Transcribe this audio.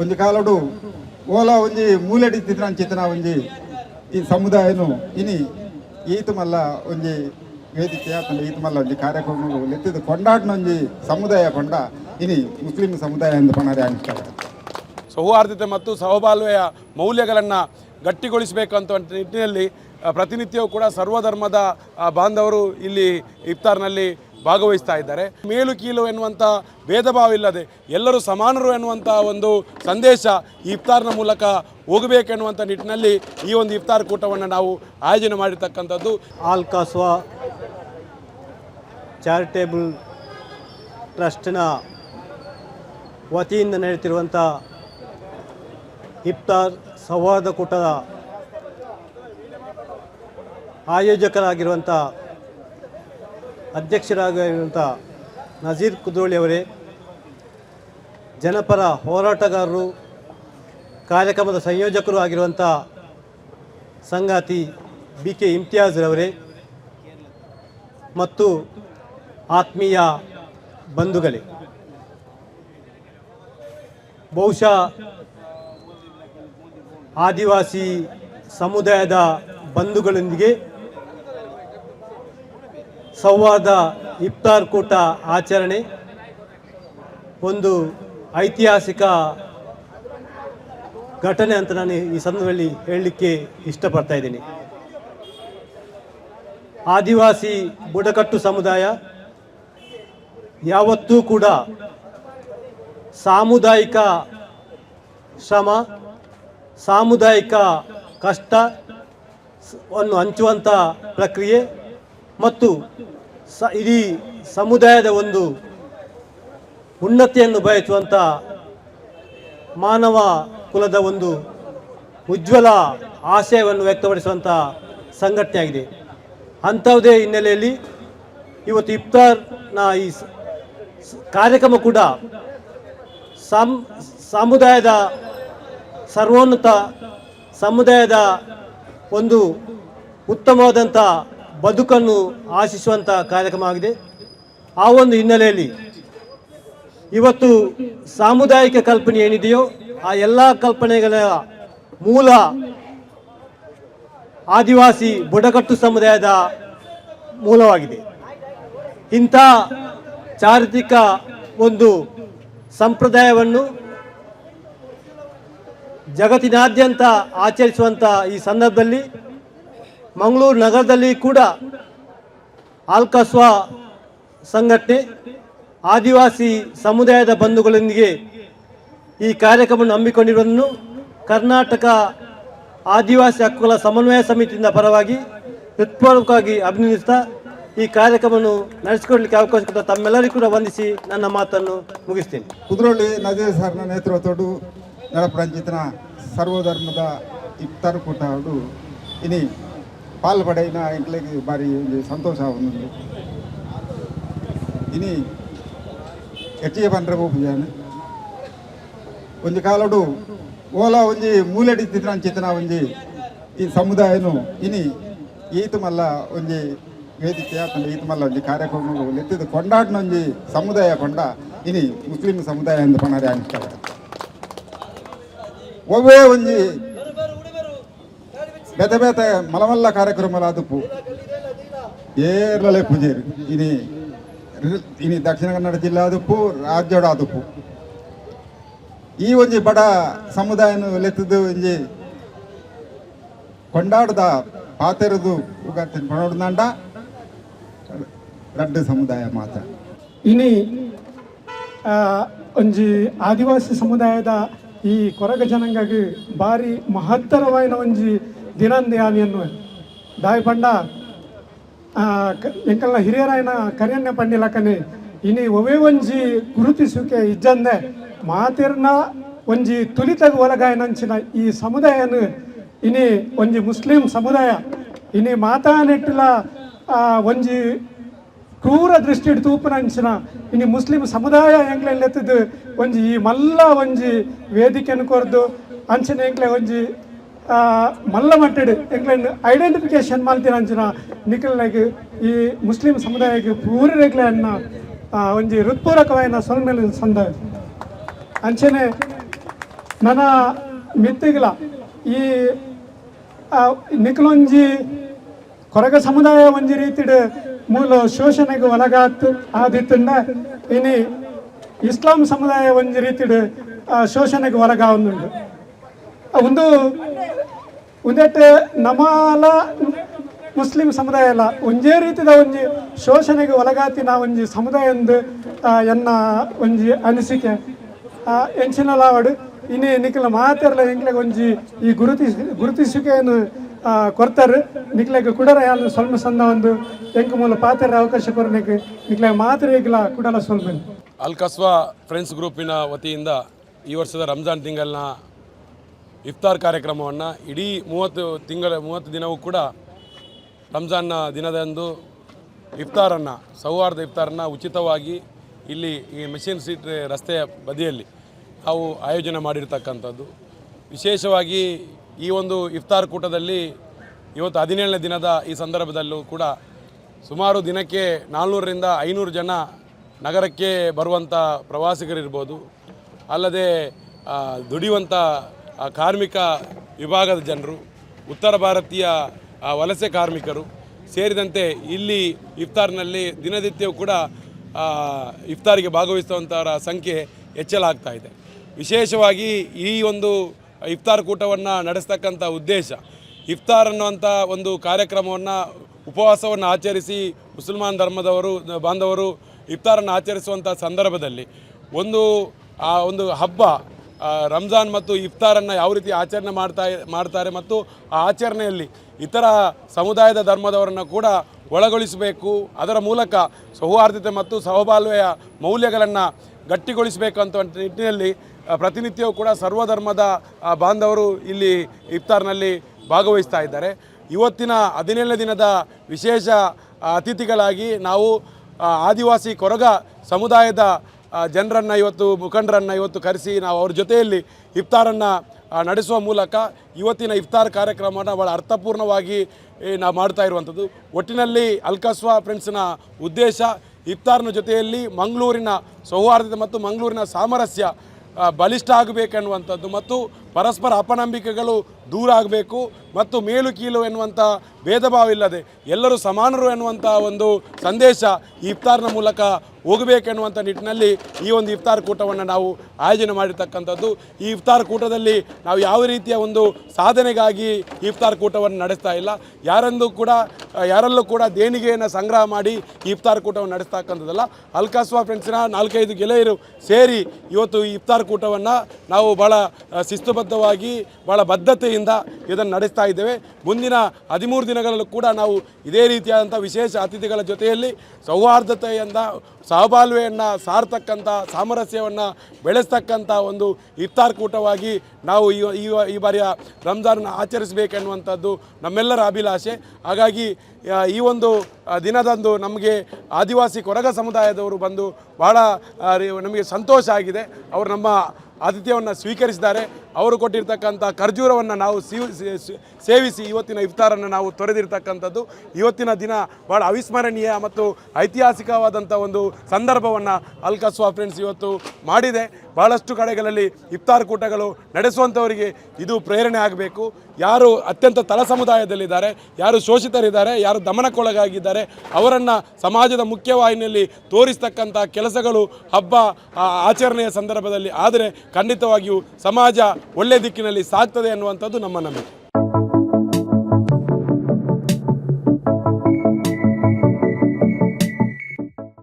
ಒಂಜಿ ಕಾಲಡು ಓಲ ಒಂಜಿ ಮೂಲೆಡಿ ತಿತ್ತಿನ ಒಂಜಿ ಈ ಸಮುದಾಯನು. ಇನಿ ಈತ ಮಲ್ಲ ಒಂಜಿ ವೇದಿಕೆ ಆತನ ಈತ ಮಲ್ಲ ಒಂಜಿ ಕಾರ್ಯಕ್ರಮ ಲೆತ್ತಿದ ಕೊಂಡಾಡ್ನ ಒಂಜಿ ಸಮುದಾಯ ಕೊಂಡ ಇನಿ ಮುಸ್ಲಿಂ ಸಮುದಾಯ ಎಂದು ಪಣರೆ ಅನಿಸ್ತಾರೆ ಸೌಹಾರ್ದತೆ ಮತ್ತು ಸಹಬಾಳ್ವೆಯ ಮೌಲ್ಯಗಳನ್ನು ಗಟ್ಟಿಗೊಳಿಸಬೇಕಂತ ನಿಟ್ಟಿನಲ್ಲಿ ಪ್ರತಿನಿತ್ಯವೂ ಕೂಡ ಸರ್ವಧರ್ಮದ ಬಾಂಧವರು ಇಲ್ಲಿ ಇಫ್ತಾರ್ನಲ್ಲಿ ಭಾಗವಹಿಸ್ತಾ ಇದ್ದಾರೆ. ಮೇಲು ಕೀಲು ಎನ್ನುವಂಥ ಭೇದ ಭಾವ ಇಲ್ಲದೆ ಎಲ್ಲರೂ ಸಮಾನರು ಎನ್ನುವಂಥ ಒಂದು ಸಂದೇಶ ಈ ಇಫ್ತಾರ್ನ ಮೂಲಕ ಹೋಗಬೇಕೆನ್ನುವಂಥ ನಿಟ್ಟಿನಲ್ಲಿ ಈ ಒಂದು ಇಫ್ತಾರ್ ಕೂಟವನ್ನು ನಾವು ಆಯೋಜನೆ ಮಾಡಿರ್ತಕ್ಕಂಥದ್ದು. ಆಲ್ ಕಾಸ್ವಾ ಚಾರಿಟೇಬಲ್ ಟ್ರಸ್ಟ್ನ ವತಿಯಿಂದ ನಡೆಯುತ್ತಿರುವಂಥ ಇಫ್ತಾರ್ ಸೌಹಾರ್ದ ಕೂಟದ ಆಯೋಜಕರಾಗಿರುವಂಥ ಅಧ್ಯಕ್ಷರಾಗಿರುವಂಥ ನಜೀರ್ ಕುದ್ರೋಳಿ ಅವರೇ, ಜನಪರ ಹೋರಾಟಗಾರರು, ಕಾರ್ಯಕ್ರಮದ ಸಂಯೋಜಕರು ಆಗಿರುವಂಥ ಸಂಗಾತಿ ಬಿ ಕೆ ಇಮ್ತಿಯಾಜ್ರವರೇ ಮತ್ತು ಆತ್ಮೀಯ ಬಂಧುಗಳೇ. ಬಹುಶಃ ಆದಿವಾಸಿ ಸಮುದಾಯದ ಬಂಧುಗಳೊಂದಿಗೆ ಸಂವಾದ ಇಫ್ತಾರ್ ಕೂಟ ಆಚರಣೆ. ಒಂದು ಐತಿಹಾಸಿಕ ಘಟನೆ ಅಂತ ನಾನು ಈ ಸಂದರ್ಭದಲ್ಲಿ ಹೇಳಲಿಕ್ಕೆ ಇಷ್ಟಪಡ್ತಾ ಇದ್ದೀನಿ. ಆದಿವಾಸಿ ಬುಡಕಟ್ಟು ಸಮುದಾಯ ಯಾವತ್ತೂ ಕೂಡ ಸಾಮುದಾಯಿಕ ಶ್ರಮ, ಸಾಮುದಾಯಿಕ ಕಷ್ಟವನ್ನು ಹಂಚುವಂಥ ಪ್ರಕ್ರಿಯೆ ಮತ್ತು ಸ ಇಡೀ ಸಮುದಾಯದ ಒಂದು ಉನ್ನತಿಯನ್ನು ಬಯಸುವಂಥ ಮಾನವ ಕುಲದ ಒಂದು ಉಜ್ವಲ ಆಶಯವನ್ನು ವ್ಯಕ್ತಪಡಿಸುವಂಥ ಸಂಘಟನೆಯಾಗಿದೆ. ಅಂಥವುದೇ ಹಿನ್ನೆಲೆಯಲ್ಲಿ ಇವತ್ತು ಇಫ್ತಾರ್ನ ಈ ಕಾರ್ಯಕ್ರಮ ಕೂಡ ಸಮ್ ಸಮುದಾಯದ ಸರ್ವೋನ್ನತ ಸಮುದಾಯದ ಒಂದು ಉತ್ತಮವಾದಂಥ ಬದುಕನ್ನು ಆಶಿಸುವಂಥ ಕಾರ್ಯಕ್ರಮ ಆಗಿದೆ. ಆ ಒಂದು ಹಿನ್ನೆಲೆಯಲ್ಲಿ ಇವತ್ತು ಸಾಮುದಾಯಿಕ ಕಲ್ಪನೆ ಏನಿದೆಯೋ ಆ ಎಲ್ಲ ಕಲ್ಪನೆಗಳ ಮೂಲ ಆದಿವಾಸಿ ಬುಡಕಟ್ಟು ಸಮುದಾಯದ ಮೂಲವಾಗಿದೆ. ಇಂಥ ಚಾರಿತ್ರಿಕ ಒಂದು ಸಂಪ್ರದಾಯವನ್ನು ಜಗತ್ತಿನಾದ್ಯಂತ ಆಚರಿಸುವಂಥ ಈ ಸಂದರ್ಭದಲ್ಲಿ ಮಂಗಳೂರು ನಗರದಲ್ಲಿ ಕೂಡ ಆಲ್ಕಸ್ವಾ ಸಂಘಟನೆ, ಆದಿವಾಸಿ ಸಮುದಾಯದ ಬಂಧುಗಳೊಂದಿಗೆ ಈ ಕಾರ್ಯಕ್ರಮವನ್ನು ಹಮ್ಮಿಕೊಂಡಿರುವುದನ್ನು ಕರ್ನಾಟಕ ಆದಿವಾಸಿ ಹಕ್ಕುಗಳ ಸಮನ್ವಯ ಸಮಿತಿಯಿಂದ ಪರವಾಗಿ ಹೃತ್ಪೂರ್ವಕವಾಗಿ ಅಭಿನಂದಿಸ್ತಾ ಈ ಕಾರ್ಯಕ್ರಮವನ್ನು ನಡೆಸಿಕೊಡ್ಲಿಕ್ಕೆ ಅವಕಾಶ ಕೊಟ್ಟ ತಮ್ಮೆಲ್ಲರಿಗೂ ಕೂಡ ವಂದಿಸಿ ನನ್ನ ಮಾತನ್ನು ಮುಗಿಸ್ತೇನೆ. ಕುದ್ರೋಳಿ ನಜೀರ್ ಸರ್ನ ನೇತೃತ್ವದ ನಡಪರಂಜಿತನ ಸರ್ವಧರ್ಮದ ಇಫ್ತಾರ್ ಕೂಟ ಅವರು ಇನಿ ಪಾಲ್ಪಡೆಯಿನ ಎಂಕ್ಲೆಗೆ ಬಾರಿ ಒಂದು ಸಂತೋಷ ಒಂದು ಇನಿ ಹೆಚ್ಚಿಗೆ ಬಂದ್ರೆ ಪೂಜಾನೆ ಒಂಜಿ ಕಾಲಡು ಓಲ ಒಂಜಿ ಮೂಲೆಡಿ ತಿತ್ತಿನ ಒಂಜಿ ಈ ಸಮುದಾಯನು ಇನಿ ಈತ ಮಲ್ಲ ಒಂಜಿ ವೇದಿಕೆ ಆತಂಡ ಈತ ಮಲ್ಲ ಒಂಜಿ ಕಾರ್ಯಕ್ರಮ ಲೆತ್ತಿದ ಕೊಂಡಾಡ್ನ ಒಂಜಿ ಸಮುದಾಯ ಪಂಡ ಇನಿ ಮುಸ್ಲಿಂ ಸಮುದಾಯ ಎಂದು ಪಣರೆ ಅನಿಸ್ತಾರೆ ಒವ್ವೇ ಒಂಜಿ ಬೇತೆ ಬೇತೆ ಮಲಮಲ್ಲ కార్యక్రమాలు అదుపు ಏರ್ಲಲೆ ಪೂಜೇರಿ. ಇನಿ ಇನಿ ದಕ್ಷಿಣ ಕನ್ನಡ ಜಿಲ್ಲಾ ಅದುಪ್ಪು ಈ ಒಂಜಿ ಬಡ ಸಮುದಾಯನ ಲೆತ್ತದು ಒಂಜಿ ಕೊಂಡಾಡದ ಪಾತೆರದು ಉಗಾತಿನ ಪಣೋಡ್ನಾಂಡ ರಡ್ಡು ಸಮುದಾಯ ಮಾತ್ರ ಇನಿ ಒಂಜಿ ಆದಿವಾಸಿ ಸಮುದಾಯದ ಈ ಕೊರಗ ಜನಾಂಗಕ್ಕೆ ಬಾರಿ ಮಹತ್ತರವಾದ ಒಂಜಿ ದಿನಂದ ದಾಯಿ ಪಂಡ ಎಂಕಲ್ನ ಹಿರಿಯರಾಯನ ಕನಿ ಪಂಡಿಲಕನೆ, ಇನಿ ಒವೇ ಒಂಜಿ ಗುರುತಿಸುಕೆ ಇಜ್ಜಂದೆ, ಮಾತಿರ್ನ ಒಂಜಿ ತುಲಿತಗ ಒಲಗಾಯನಂಚಿನ ಈ ಸಮುದಾಯನ, ಇನಿ ಒಂಜಿ ಮುಸ್ಲಿಂ ಸಮುದಾಯ, ಇನಿ ಮಾತಾನೆಟ್ಟಿಲ ಒಂಜಿ ಕ್ರೂರ ದೃಷ್ಟಿ ತೂಪನಂಚಿನ ಇನಿ ಮುಸ್ಲಿಂ ಸಮುದಾಯ ಎಂಕ್ಲೆ ಎತ್ತದು ಒಂಜಿ ಈ ಮಲ್ಲ ಒಂಜಿ ವೇದಿಕೆಯನ್ನು ಕೊರ್ದು, ಅಂಚಿನ ಎಂಕ್ಲೆ ಒಂಜಿ ಆ, ಮಲ್ಲ ಮಟ್ಟಡು ಎಂಕ್ಲೆನ್ ಐಡೆಂಟಿಫಿಕೇಶನ್ ಮಾಡ್ತೀನಿ ಅಂಚಿನ ಈ ಮುಸ್ಲಿಂ ಸಮುದಾಯಕ್ಕೆ ಪೂರ ರೇಗ್ಲೆಯನ್ನ ಒಂಜಿ ಹೃತ್ಪೂರ್ವಕವಾಯಿನ ಸೊಲ್ಮೇಲೆ ಸಂದ. ಅಂಚನೆ ನನ್ನ ಮಿತ್ತಿಗಲ ಈ ಆ, ನಿಖಲೊಂಜಿ ಕೊರಗ ಸಮುದಾಯ ಒಂಜಿ ರೀತಿಡ್ ಮೂಲ ಶೋಷಣೆಗೆ ಒಳಗಾತ್ ಆದಿತ್ತಂಡ ಇನಿ ಇಸ್ಲಾಂ ಸಮುದಾಯ ಒಂಜಿ ರೀತಿಡ್ ಆ, ಶೋಷಣೆಗೆ ಒಳಗಾವೊಂದುಂಡು ಒಂದು ಒಂದೆಟ್ ನಮಾಲ ಮುಸ್ಲಿಂ ಸಮುದಾಯ ಅಲ್ಲ ಒಂಜೇ ರೀತಿದ ಒಂಜಿ ಶೋಷಣೆಗೆ ಒಳಗಾತಿನ ಒಂಜಿ ಸಮುದಾಯ ಎಂದು ಎನ್ನ ಒಂಜಿ ಅನಿಸಿಕೆ. ಎಂಚಿನ ಲಾವಡು ಇನ್ನೇ ನಿಖಿಲ ಮಾತೆರ್ಲ ಒಂಜಿ ಈ ಗುರುತಿಸ್ ಗುರುತಿಸುವಿಕೆಯನ್ನು ಕೊಡ್ತಾರೆ ನಿಕ್ಲೆಗ್ ಕುಡರ ಯಾರು ಸ್ವಲ್ಪ ಸಂದ ಒಂದು ಎಂಕು ಮೂಲ ಪಾತ್ರ ಅವಕಾಶ ಕೊರನೆಗೆ ನಿಕ್ಲೆಗ್ ಮಾತ್ರ ಈಗಲ ಕುಡಲ ಸ್ವಲ್ಪ ಅಲ್ಕಸ್ವಾ ಫ್ರೆಂಡ್ಸ್ ಗ್ರೂಪಿನ ವತಿಯಿಂದ ಈ ವರ್ಷದ ರಂಜಾನ್ ತಿಂಗಳಿನ ಇಫ್ತಾರ್ ಕಾರ್ಯಕ್ರಮವನ್ನು ಇಡೀ ಮೂವತ್ತು ತಿಂಗಳ, ಮೂವತ್ತು ದಿನವೂ ಕೂಡ ರಂಜಾನ್ನ ದಿನದಂದು ಇಫ್ತಾರನ್ನು, ಸೌಹಾರ್ದ ಇಫ್ತಾರನ್ನು ಉಚಿತವಾಗಿ ಇಲ್ಲಿ ಈ ಮೆಷಿನ್ ಸೀಟ್ ರಸ್ತೆಯ ಬದಿಯಲ್ಲಿ ನಾವು ಆಯೋಜನೆ ಮಾಡಿರ್ತಕ್ಕಂಥದ್ದು. ವಿಶೇಷವಾಗಿ ಈ ಒಂದು ಇಫ್ತಾರ್ ಕೂಟದಲ್ಲಿ ಇವತ್ತು ಹದಿನೇಳನೇ ದಿನದ ಈ ಸಂದರ್ಭದಲ್ಲೂ ಕೂಡ ಸುಮಾರು ದಿನಕ್ಕೆ ನಾಲ್ನೂರರಿಂದ ಐನೂರು ಜನ ನಗರಕ್ಕೆ ಬರುವಂಥ ಪ್ರವಾಸಿಗರಿರ್ಬೋದು, ಅಲ್ಲದೆ ದುಡಿಯುವಂಥ ಕಾರ್ಮಿಕ ವಿಭಾಗದ ಜನರು, ಉತ್ತರ ಭಾರತೀಯ ವಲಸೆ ಕಾರ್ಮಿಕರು ಸೇರಿದಂತೆ ಇಲ್ಲಿ ಇಫ್ತಾರ್ನಲ್ಲಿ ದಿನನಿತ್ಯವೂ ಕೂಡ ಇಫ್ತಾರಿಗೆ ಭಾಗವಹಿಸುವಂಥವರ ಸಂಖ್ಯೆ ಹೆಚ್ಚಲಾಗ್ತಾ ಇದೆ. ವಿಶೇಷವಾಗಿ ಈ ಒಂದು ಇಫ್ತಾರ್ ಕೂಟವನ್ನು ನಡೆಸ್ತಕ್ಕಂಥ ಉದ್ದೇಶ, ಇಫ್ತಾರ್ ಅನ್ನುವಂಥ ಒಂದು ಕಾರ್ಯಕ್ರಮವನ್ನು, ಉಪವಾಸವನ್ನು ಆಚರಿಸಿ ಮುಸಲ್ಮಾನ್ ಧರ್ಮದವರು, ಬಾಂಧವರು ಇಫ್ತಾರನ್ನು ಆಚರಿಸುವಂಥ ಸಂದರ್ಭದಲ್ಲಿ ಒಂದು, ಆ, ಒಂದು ಹಬ್ಬ ರಂಜಾನ್ ಮತ್ತು ಇಫ್ತಾರನ್ನು ಯಾವ ರೀತಿ ಆಚರಣೆ ಮಾಡ್ತಾ ಮಾಡ್ತಾರೆ ಮತ್ತು ಆ ಆಚರಣೆಯಲ್ಲಿ ಇತರ ಸಮುದಾಯದ ಧರ್ಮದವರನ್ನು ಕೂಡ ಒಳಗೊಳಿಸಬೇಕು. ಅದರ ಮೂಲಕ ಸೌಹಾರ್ದತೆ ಮತ್ತು ಸಹಬಾಳ್ವೆಯ ಮೌಲ್ಯಗಳನ್ನು ಗಟ್ಟಿಗೊಳಿಸಬೇಕು ಅಂತ ನಿಟ್ಟಿನಲ್ಲಿ ಪ್ರತಿನಿತ್ಯವೂ ಕೂಡ ಸರ್ವಧರ್ಮದ ಧರ್ಮದ ಬಾಂಧವರು ಇಲ್ಲಿ ಇಫ್ತಾರ್ನಲ್ಲಿ ಭಾಗವಹಿಸ್ತಾ ಇದ್ದಾರೆ. ಇವತ್ತಿನ ಹದಿನೇಳನೇ ದಿನದ ವಿಶೇಷ ಅತಿಥಿಗಳಾಗಿ ನಾವು ಆದಿವಾಸಿ ಕೊರಗ ಸಮುದಾಯದ ಜನರನ್ನು ಇವತ್ತು, ಮುಖಂಡರನ್ನು ಇವತ್ತು ಕರೆಸಿ ನಾವು ಅವ್ರ ಜೊತೆಯಲ್ಲಿ ಇಫ್ತಾರನ್ನು ನಡೆಸುವ ಮೂಲಕ ಇವತ್ತಿನ ಇಫ್ತಾರ್ ಕಾರ್ಯಕ್ರಮನ ಭಾಳ ಅರ್ಥಪೂರ್ಣವಾಗಿ ನಾವು ಮಾಡ್ತಾ ಇರುವಂಥದ್ದು. ಒಟ್ಟಿನಲ್ಲಿ ಅಲ್ಕಸ್ವಾ ಫ್ರೆಂಡ್ಸ್ನ ಉದ್ದೇಶ ಇಫ್ತಾರ್ನ ಜೊತೆಯಲ್ಲಿ ಮಂಗಳೂರಿನ ಸೌಹಾರ್ದತೆ ಮತ್ತು ಮಂಗಳೂರಿನ ಸಾಮರಸ್ಯ ಬಲಿಷ್ಠ ಆಗಬೇಕೆನ್ನುವಂಥದ್ದು ಮತ್ತು ಪರಸ್ಪರ ಅಪನಂಬಿಕೆಗಳು ದೂರ ಆಗಬೇಕು ಮತ್ತು ಮೇಲು ಕೀಲು ಎನ್ನುವಂಥ ಭೇದ ಭಾವ ಇಲ್ಲದೆ ಎಲ್ಲರೂ ಸಮಾನರು ಎನ್ನುವಂಥ ಒಂದು ಸಂದೇಶ ಈ ಇಫ್ತಾರ್ನ ಮೂಲಕ ಹೋಗಬೇಕೆನ್ನುವಂಥ ನಿಟ್ಟಿನಲ್ಲಿ ಈ ಒಂದು ಇಫ್ತಾರ್ ಕೂಟವನ್ನು ನಾವು ಆಯೋಜನೆ ಮಾಡಿರ್ತಕ್ಕಂಥದ್ದು. ಈ ಇಫ್ತಾರ್ ಕೂಟದಲ್ಲಿ ನಾವು ಯಾವ ರೀತಿಯ ಒಂದು ಸಾಧನೆಗಾಗಿ ಇಫ್ತಾರ್ ಕೂಟವನ್ನು ನಡೆಸ್ತಾ ಇಲ್ಲ. ಯಾರೆಂದು ಕೂಡ, ಯಾರಲ್ಲೂ ಕೂಡ ದೇಣಿಗೆಯನ್ನು ಸಂಗ್ರಹ ಮಾಡಿ ಇಫ್ತಾರ್ ಕೂಟವನ್ನು ನಡೆಸ್ತಕ್ಕಂಥದ್ದಲ್ಲ. ಅಲ್ಕಾಸ್ವಾ ಫ್ರೆಂಡ್ಸಿನ ನಾಲ್ಕೈದು ಗೆಳೆಯರು ಸೇರಿ ಇವತ್ತು ಇಫ್ತಾರ್ ಕೂಟವನ್ನು ನಾವು ಭಾಳ ಶಿಸ್ತುಬದ್ಧವಾಗಿ ಭಾಳ ಬದ್ಧತೆಯಿಂದ ಇದನ್ನು ನಡೆಸ್ತಾ ಇದ್ದೇವೆ. ಮುಂದಿನ ಹದಿಮೂರು ದಿನಗಳಲ್ಲೂ ಕೂಡ ನಾವು ಇದೇ ರೀತಿಯಾದಂಥ ವಿಶೇಷ ಅತಿಥಿಗಳ ಜೊತೆಯಲ್ಲಿ ಸೌಹಾರ್ದತೆಯಿಂದ ಸಹಬಾಳ್ವೆಯನ್ನು ಸಾರ್ತಕ್ಕಂಥ, ಸಾಮರಸ್ಯವನ್ನು ಬೆಳೆಸ್ತಕ್ಕಂಥ ಒಂದು ಇಫ್ತಾರ್ ಕೂಟವಾಗಿ ನಾವು ಈ, ಈ- ಈ ಬಾರಿಯ ರಂಜಾನ್ನ ಆಚರಿಸಬೇಕೆನ್ನುವಂಥದ್ದು ನಮ್ಮೆಲ್ಲರ ಅಭಿಲಾಷೆ. ಹಾಗಾಗಿ ಈ ಒಂದು ದಿನದಂದು ನಮಗೆ ಆದಿವಾಸಿ ಕೊರಗ ಸಮುದಾಯದವರು ಬಂದು ಭಾಳ ನಮಗೆ ಸಂತೋಷ ಆಗಿದೆ. ಅವರು ನಮ್ಮ ಆತಿಥ್ಯವನ್ನು ಸ್ವೀಕರಿಸಿದ್ದಾರೆ. ಅವರು ಕೊಟ್ಟಿರ್ತಕ್ಕಂಥ ಖರ್ಜೂರವನ್ನು ನಾವು ಸೇವಿಸಿ ಇವತ್ತಿನ ಇಫ್ತಾರನ್ನು ನಾವು ತೊರೆದಿರ್ತಕ್ಕಂಥದ್ದು. ಇವತ್ತಿನ ದಿನ ಭಾಳ ಅವಿಸ್ಮರಣೀಯ ಮತ್ತು ಐತಿಹಾಸಿಕವಾದಂಥ ಒಂದು ಸಂದರ್ಭವನ್ನು ಅಲ್ಕಸ್ವಾ ಫ್ರೆಂಡ್ಸ್ ಇವತ್ತು ಮಾಡಿದೆ. ಭಾಳಷ್ಟು ಕಡೆಗಳಲ್ಲಿ ಇಫ್ತಾರ್ ಕೂಟಗಳು ನಡೆಸುವಂಥವರಿಗೆ ಇದು ಪ್ರೇರಣೆ ಆಗಬೇಕು. ಯಾರು ಅತ್ಯಂತ ತಲ ಸಮುದಾಯದಲ್ಲಿದ್ದಾರೆ ಯಾರು ಶೋಷಿತರಿದ್ದಾರೆ, ಯಾರು ದಮನಕ್ಕೊಳಗಾಗಿದ್ದಾರೆ, ಅವರನ್ನು ಸಮಾಜದ ಮುಖ್ಯವಾಹಿನಿಯಲ್ಲಿ ತೋರಿಸ್ತಕ್ಕಂಥ ಕೆಲಸಗಳು ಹಬ್ಬ ಆಚರಣೆಯ ಸಂದರ್ಭದಲ್ಲಿ ಆದರೆ ಖಂಡಿತವಾಗಿಯೂ ಸಮಾಜ ಒಳ್ಳೆಯ ದಿಕ್ಕಿನಲ್ಲಿ ಸಾಗ್ತದೆ ಅನ್ನುವಂಥದ್ದು ನಮ್ಮ ನಂಬಿಕೆ.